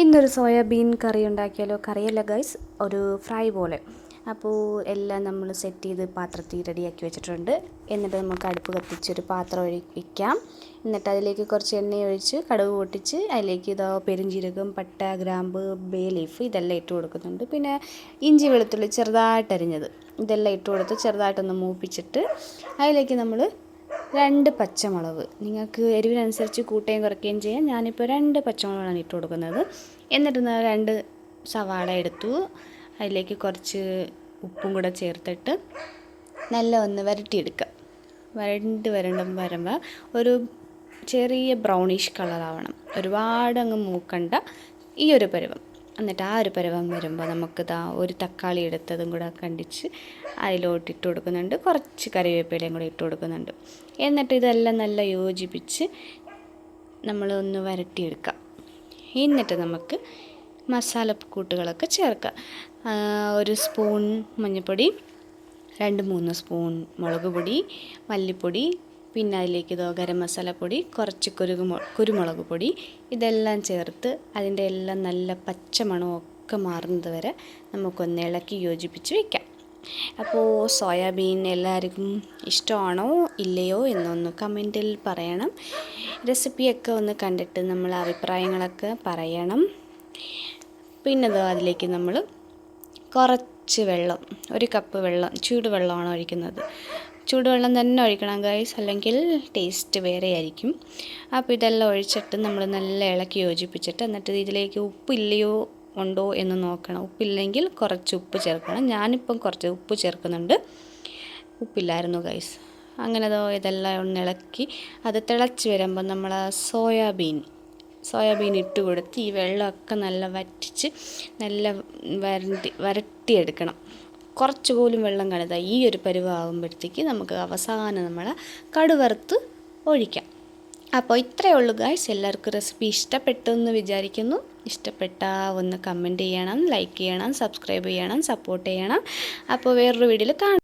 ഇന്നൊരു സോയാബീൻ കറി ഉണ്ടാക്കിയാലോ? കറിയല്ല ഗൈസ് ഒരു ഫ്രൈ പോലെ. അപ്പോൾ എല്ലാം നമ്മൾ സെറ്റ് ചെയ്ത് പാത്രത്തിൽ റെഡിയാക്കി വെച്ചിട്ടുണ്ട്. എന്നിട്ട് നമുക്ക് അടുപ്പ് കത്തിച്ചൊരു പാത്രം ഒഴി വയ്ക്കാം എന്നിട്ട് അതിലേക്ക് കുറച്ച് എണ്ണ ഒഴിച്ച് കടുക് പൊട്ടിച്ച് അതിലേക്ക് ഇതോ പെരുംജീരകം പട്ട ഗ്രാമ്പ് ബേ ലീഫ് ഇതെല്ലാം ഇട്ട് കൊടുക്കുന്നുണ്ട്. പിന്നെ ഇഞ്ചി വെളുത്തുള്ളി ചെറുതായിട്ട് അരിഞ്ഞത് ഇതെല്ലാം ഇട്ട് കൊടുത്ത് ചെറുതായിട്ടൊന്ന് മൂപ്പിച്ചിട്ട് അതിലേക്ക് നമ്മൾ രണ്ട് പച്ചമുളക്. നിങ്ങൾക്ക് എരിവിനനുസരിച്ച് കൂട്ടുകയും കുറയ്ക്കുകയും ചെയ്യാം. ഞാനിപ്പോൾ രണ്ട് പച്ചമുളകാണ് ഇട്ട് കൊടുക്കുന്നത്. എന്നിട്ട് രണ്ട് സവാള എടുത്തു. അതിലേക്ക് കുറച്ച് ഉപ്പും കൂടെ ചേർത്തിട്ട് നല്ല ഒന്ന് വരട്ടിയെടുക്കുക വരണ്ട് വരണ്ടും വരുമ്പോൾ ഒരു ചെറിയ ബ്രൗണിഷ് കളറാവണം ഒരുപാട് അങ്ങ് മൂക്കണ്ട. ഈ ഒരു പരുവം. എന്നിട്ട് ആ ഒരു പരുവം വരുമ്പോൾ നമുക്ക് ദാ ഒരു തക്കാളി എടുത്തതും കൂടെ കണ്ടിച്ച് അതിലോട്ട് ഇട്ട് കൊടുക്കുന്നുണ്ട്. കുറച്ച് കറിവേപ്പിലയും കൂടെ ഇട്ട് കൊടുക്കുന്നുണ്ട്. എന്നിട്ട് ഇതെല്ലാം നല്ല യോജിപ്പിച്ച് നമ്മളൊന്ന് വരട്ടിയെടുക്കാം. എന്നിട്ട് നമുക്ക് മസാലക്കൂട്ടുകളൊക്കെ ചേർക്കാം. ചേർക്കുക ഒരു സ്പൂൺ മഞ്ഞൾപ്പൊടി രണ്ട് മൂന്ന് സ്പൂൺ മുളക് പൊടി മല്ലിപ്പൊടി പിന്നെ അതിലേക്ക് ഇതോ ഗരം മസാലപ്പൊടി കുറച്ച് കുരുമു കുരുമുളക് പൊടി ഇതെല്ലാം ചേർത്ത് അതിന്റെ എല്ലാം നല്ല പച്ച മണമൊക്കെ മാറുന്നത് വരെ നമുക്കൊന്ന് ഇളക്കി യോജിപ്പിച്ച് വയ്ക്കാം അപ്പോൾ സോയാബീൻ എല്ലാവർക്കും ഇഷ്ടമാണോ ഇല്ലയോ എന്നൊന്ന് കമന്റിൽ പറയണം. റെസിപ്പിയൊക്കെ ഒന്ന് കണ്ടിട്ട് നമ്മൾ അഭിപ്രായങ്ങളൊക്കെ പറയണം. പിന്നെ അതിലേക്ക് നമ്മൾ കുറച്ച് വെള്ളം ഒരു കപ്പ് വെള്ളം ചൂടുവെള്ളമാണ് ഒഴിക്കുന്നത്. ചൂടുവെള്ളം തന്നെ ഒഴിക്കണം ഗൈസ് അല്ലെങ്കിൽ ടേസ്റ്റ് വേറെ ആയിരിക്കും അപ്പോൾ ഇതെല്ലാം ഒഴിച്ചിട്ട് നമ്മൾ നല്ല ഇളക്കി യോജിപ്പിച്ചിട്ട് എന്നിട്ട് ഇതിലേക്ക് ഉപ്പില്ലയോ ഉണ്ടോ എന്ന് നോക്കണം. ഉപ്പില്ലെങ്കിൽ കുറച്ച് ഉപ്പ് ചേർക്കണം. ഞാനിപ്പം കുറച്ച് ഉപ്പ് ചേർക്കുന്നുണ്ട്. ഉപ്പില്ലായിരുന്നു ഗൈസ് അങ്ങനെ ഇതെല്ലാം ഒന്ന് ഇളക്കി അത് തിളച്ച് വരുമ്പോൾ നമ്മൾ സോയാബീൻ സോയാബീൻ ഇട്ട് കൊടുത്ത് ഈ വെള്ളമൊക്കെ നല്ല വറ്റിച്ച് നല്ല വരട്ടി വരട്ടിയെടുക്കണം. കുറച്ച് പോലും വെള്ളം കാണുക ഈ ഒരു പരുവാകുമ്പോഴത്തേക്ക് നമുക്ക് അവസാനം നമ്മൾ കടുവറുത്ത് ഒഴിക്കാം. അപ്പോൾ ഇത്രയേ ഉള്ളൂ ഗായ്സ് എല്ലാവർക്കും റെസിപ്പി ഇഷ്ടപ്പെട്ടു എന്ന് വിചാരിക്കുന്നു. ഇഷ്ടപ്പെട്ടാൽ ഒന്ന് കമന്റ് ചെയ്യണം ലൈക്ക് ചെയ്യണം സബ്സ്ക്രൈബ് ചെയ്യണം സപ്പോർട്ട് ചെയ്യണം. അപ്പോൾ വേറൊരു വീഡിയോയിൽ കാണാം.